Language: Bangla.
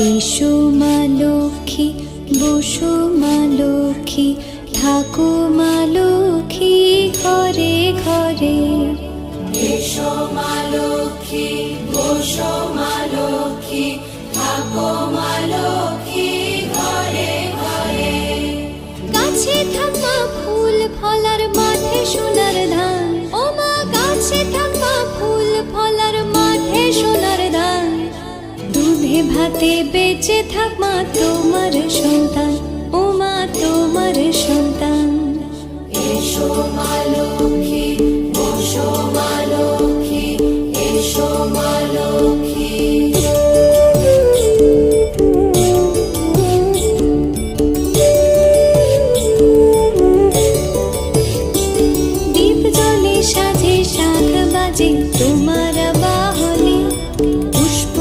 এসো মা লক্ষ্মী বসো মা লক্ষ্মী থাকো মা লক্ষ্মী ঘরে ঘরে। এসো মা লক্ষ্মী বসো মা লক্ষ্মী থাকো মা লক্ষ্মী ঘরে ঘরে। গাছে থাকা ফুল ফলার ভাতে বেঁচে থাক মা তোমার সন্তান। ও মা তোমার সন্তান। এসো মা লক্ষ্মী